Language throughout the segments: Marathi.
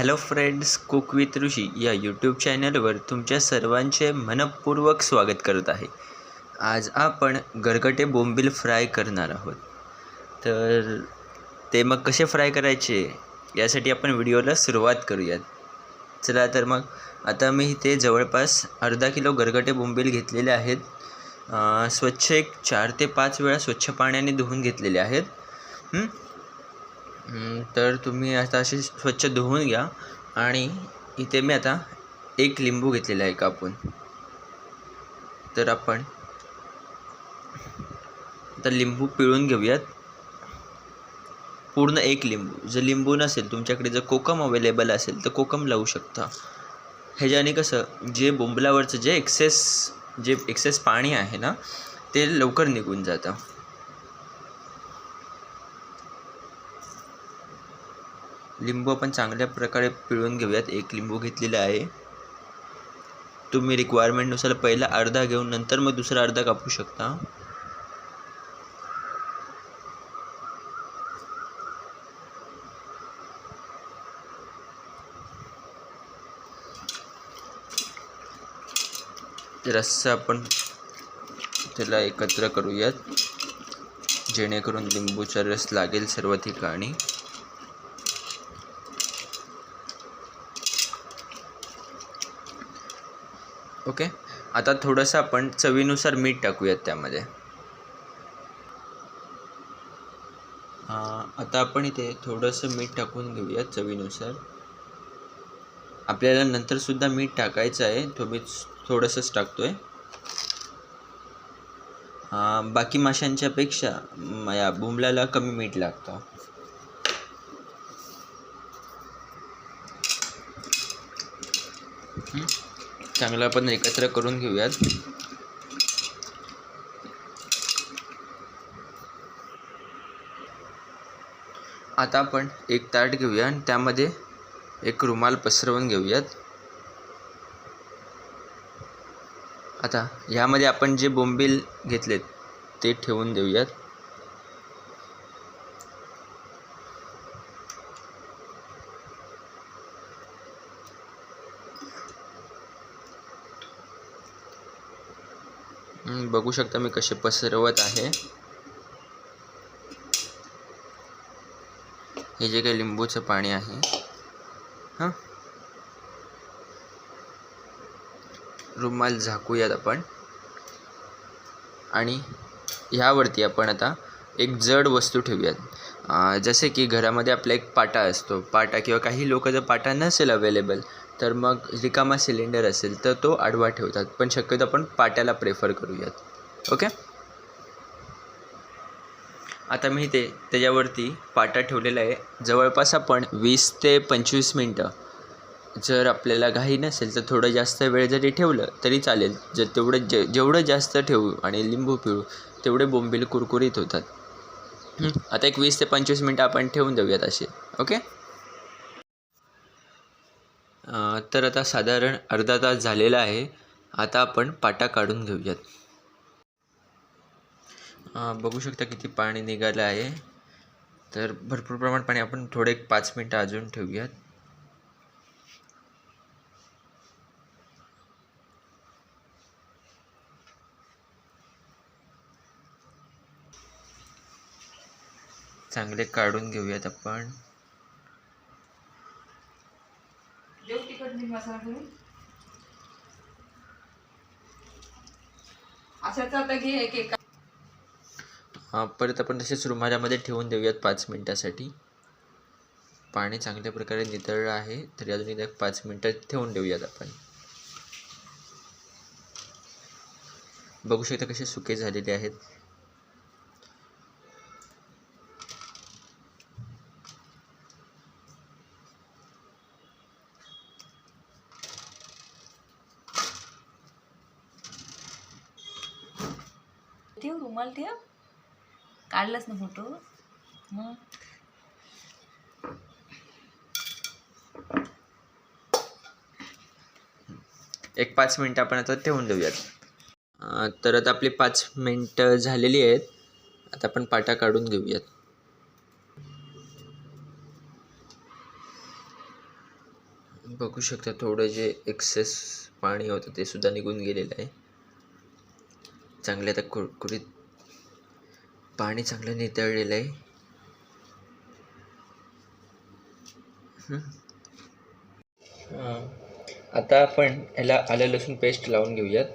Hello friends cook with Rishi या यूट्यूब चॅनलवर तुमच्या सर्वांचे मनपूर्वक स्वागत करत आहे. आज आपण गरगटे बोंबील फ्राय करणार आहोत. तर ते मग कसे फ्राय करायचे यासाठी आपण व्हिडिओला सुरुवात करूयात. चला तर मग आता मी इथे जवळपास अर्धा किलो गरगटे बोंबील घेतलेले आहेत. स्वच्छ एक चार ते पाच वेळा स्वच्छ पाण्याने धुवून घेतलेले आहेत. तर तुम्ही आता असे स्वच्छ धुवून घ्या. आणि इथे मी आता एक लिंबू घेतलेला आहे कापून. तर आपण आता लिंबू पिळून घेऊयात. पूर्ण एक लिंबू. जर लिंबू नसेल तुमच्याकडे जर कोकम अवेलेबल असेल तर कोकम लावू शकता. ह्याच्याने कसं जे बोंबलावरचं जे एक्सेस जे एक्सेस पाणी आहे ना ते लवकर निघून जातं. लिंबू आपण चांगल्या प्रकारे पिळून घेऊयात. एक लिंबू घेतलेला आहे. तुम्ही रिक्वायरमेंटनुसार पहिला अर्धा घेऊन नंतर मग दुसरा अर्धा कापू शकता. ते रस्सा आपण त्याला एकत्र करूयात. जेणेकरून लिंबूचा रस लागेल सर्व ठिकाणी ओके? आता थोडंसं आपण चवीनुसार मीठ टाकूयात त्यामध्ये. आता आपण इथे थोडंसं मीठ टाकून घेऊयात चवीनुसार. आपल्याला नंतरसुद्धा मीठ टाकायचं आहे. तो मी थोडंसंच टाकतो आहे बाकी माशांच्यापेक्षा या बुमलाला कमी मीठ लागतं. Hmm? चांगलं आपण एकत्र करून घेऊयात. आता आपण एक ताट घेऊया आणि त्यामध्ये एक रुमाल पसरवून घेऊयात. आता ह्यामध्ये आपण जे बोंबील घेतलेत ते ठेवून देऊयात हं, बघू शकता मी कसे पसरवत आहे. हे जे काही लिंबूचं पाणी आहे हां? रुमाल झाकूयात आपण. आणि ह्यावरती आपण आता एक जड वस्तू ठेवूयात. जसे की घरामध्ये आपला एक पाटा असतो. पाटा किंवा काही लोक जर पाटा नसेल अवेलेबल तर मग रिकामा सिलेंडर असेल तर तो आडवा ठेवतात. पण शक्यतो आपण पाट्याला प्रेफर करूयात. ओके? आता मी ते त्याच्यावरती पाटा ठेवलेला आहे. जवळपास आपण वीस ते पंचवीस मिनटं जर आपल्याला घाई नसेल तर थोडं जास्त वेळ जरी ठेवलं तरी चालेल. जर तेवढं जे जेवढं जास्त ठेवू आणि लिंबू पिळू तेवढे बोंबील कुरकुरीत होतात. आता एक वीस ते पंचवीस मिनटं आपण ठेवून देऊयात असे. ओके? तर आता साधारण अर्धा तास झालेला आहे. आता आपण पाटा काढून घेऊयात. बघू शकता किती पाणी निघालं आहे. तर भरपूर प्रमाणात पाणी आपण थोडे एक पाच मिनटं अजून ठेवूयात. चांगले काढून घेऊयात आपण. असं अशाच आता घे एक परत आपण तसेच रुमालामध्ये ठेवून देऊयात पाच मिनटासाठी. पाणी चांगल्या प्रकारे नितळलं आहे तरी अजून एकदा एक पाच मिनटं ठेवून देऊयात आपण. बघू शकता कसे सुके झालेले आहेत. ठेव रुमाल ठेव. काढलाच ना फोटो. मग? एक पाच मिनटं आपण आता ठेवून देऊयात. तर आता आपली पाच मिनटं झालेली आहेत. आता आपण पाटा काढून घेऊयात. बघू शकता थोडं जे एक्सेस पाणी होतं ते सुद्धा निघून गेलेलं आहे. चांगले आता कुरकुरीत पाणी चांगलं नितळलेलं आहे. आता आपण याला आलं लसूण पेस्ट लावून घेऊयात.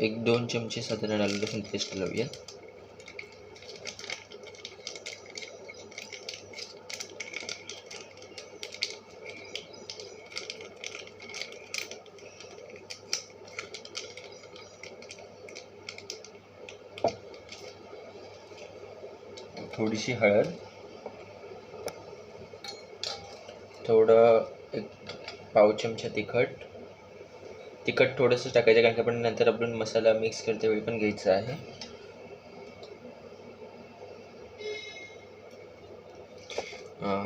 एक दोन चमचे साधारण आलं लसूण पेस्ट लावूया थोडीशी हळद. थोडं एक पाव चमचा तिखट. तिखट थोडंसं टाकायचं कारण की आपण नंतर आपण मसाला मिक्स करते वेळी पण घ्यायचा आहे.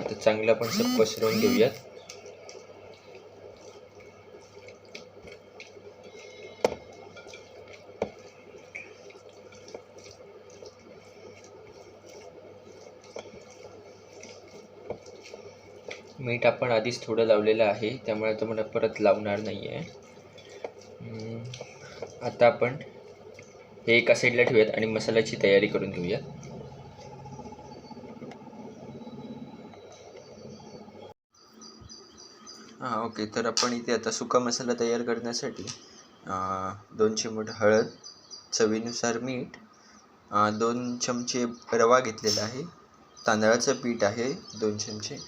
तर चांगलं आपण सब पसरवून घेऊयात. मीठ आपण आधीच थोडं लावलेलं आहे त्यामुळे आता मला परत लावणार नाही आहे आता आपण हे एका साईडला ठेवूयात आणि मसाल्याची तयारी करून घेऊया हां ओके. तर आपण इथे आता सुका मसाला तयार करण्यासाठी दोन चिमूट हळद चवीनुसार मीठ दोन चमचे रवा घेतलेला आहे. तांदळाचं पीठ आहे दोन चमचे.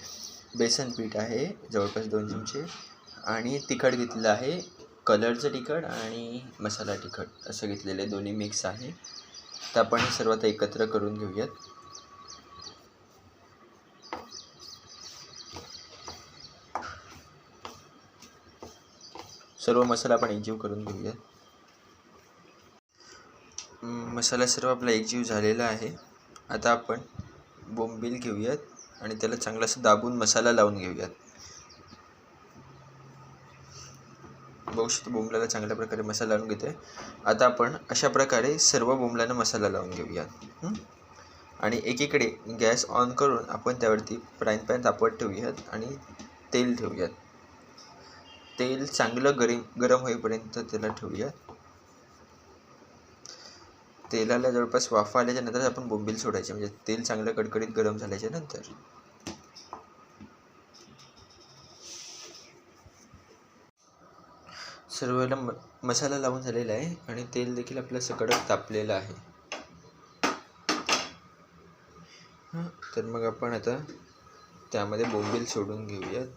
बेसन पीठ आहे जवळपास दोन चमचे. आणि तिखट घेतलेलं आहे कलरचं तिखट आणि मसाला तिखट असं घेतलेलं आहे. दोन्ही मिक्स आहे. तर आपण हे सर्व आता एकत्र करून घेऊयात. सर्व मसाला आपण एकजीव करून घेऊयात. मसाला सर्व आपला एकजीव झालेला आहे. आता आपण बोंबील घेऊयात. आणि त्याला चांगला असं दाबून मसाला लावून घेऊयात. बघू शकतो बोंबलाला चांगल्या प्रकारे मसाला लावून घेते आता आपण अशा प्रकारे सर्व बोंबलांना मसाला लावून घेऊयात. आणि एकीकडे गॅस ऑन करून आपण त्यावरती फ्राईंग पॅन तापवत ठेवूयात आणि तेल ठेवूयात. तेल चांगलं गरम गरम होईपर्यंत त्याला ठेवूयात. तेलाला जवळपास वाफा आल्याच्यानंतर आपण बोंबील सोडायचे म्हणजे तेल चांगलं कडकडीत गरम झाल्याच्यानंतर. सर्वला म मसाला लावून झालेला आहे आणि तेल देखील आपलं असं कडक तापलेलं आहे. तर मग आपण आता त्यामध्ये बोंबील सोडून घेऊयात.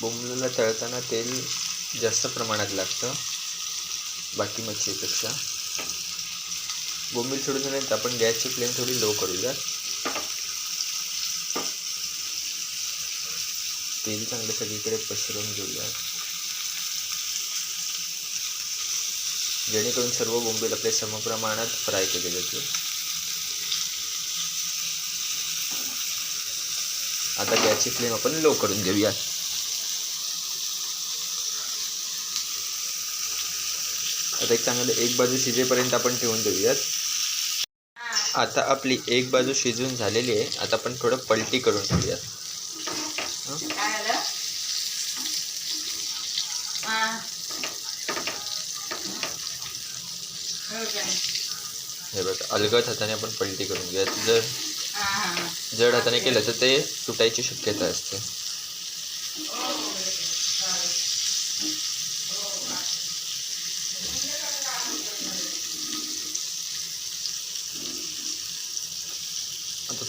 बोंबलाला तळताना तेल जास्त प्रमाणात लागतं बाकी मच्छीपेक्षा. बोंबील सोडून झाल्यानंतर आपण गॅसची फ्लेम थोडी लो करूया तेल चांगलं सगळीकडे पसरवून घेऊया जेणेकरून सर्व बोंबील आपले समप्रमाणात फ्राय केले जातील. आता गॅसची फ्लेम आपण लो करून घेऊया आता एक चांगलं एक बाजू शिजेपर्यंत आपण ठेवून देऊयात. आता आपली एक बाजू शिजून झालेली आहे. आता आपण थोडं पलटी करून ठेवूयात हे बघा अलगद हाताने आपण पलटी करून घेऊयात. जर जड हाताने केलं तर ते तुटायची शक्यता असते.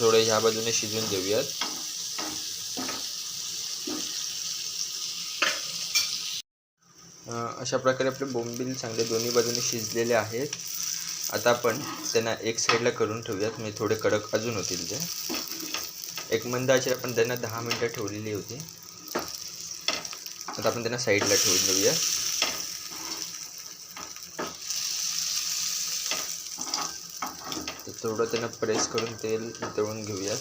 थोडं ह्या बाजूने शिजून देऊयात अशा प्रकारे आपले बोंबील चांगले दोन्ही बाजूने शिजलेले आहेत. आता आपण त्यांना एक साईडला करून ठेवूयात. म्हणजे थोडे कडक अजून होतील ते. एक मंद आचेवर आपण त्यांना दहा मिनटं ठेवलेली होती. आता आपण त्यांना साईडला ठेवून देऊया थोडं त्यांना प्रेस करून तेल तळून घेऊयात.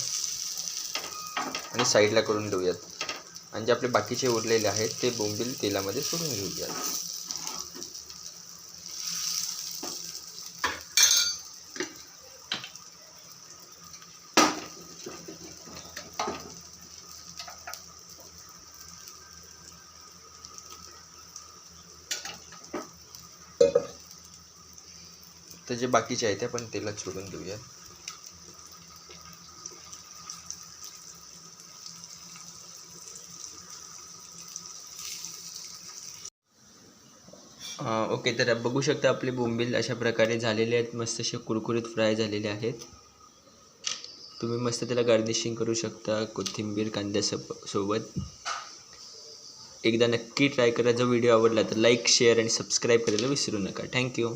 आणि साईडला करून देऊयात. आणि जे आपले बाकीचे उरलेले आहेत ते बोंबील तेलामध्ये सोडून घेऊयात तर जे बाकीचे आहेत ते आपण तेलात सोडून देऊया ओके तर बघू शकता आपले बोंबील अशा प्रकारे झालेले आहेत. मस्त असे कुरकुरीत फ्राय झालेले आहेत. तुम्ही मस्त त्याला गार्निशिंग करू शकता कोथिंबीर कांद्यासोब सोबत. एकदा नक्की ट्राय करा. जो व्हिडिओ आवडला तर लाईक शेअर आणि सबस्क्राईब करायला विसरू नका. थँक्यू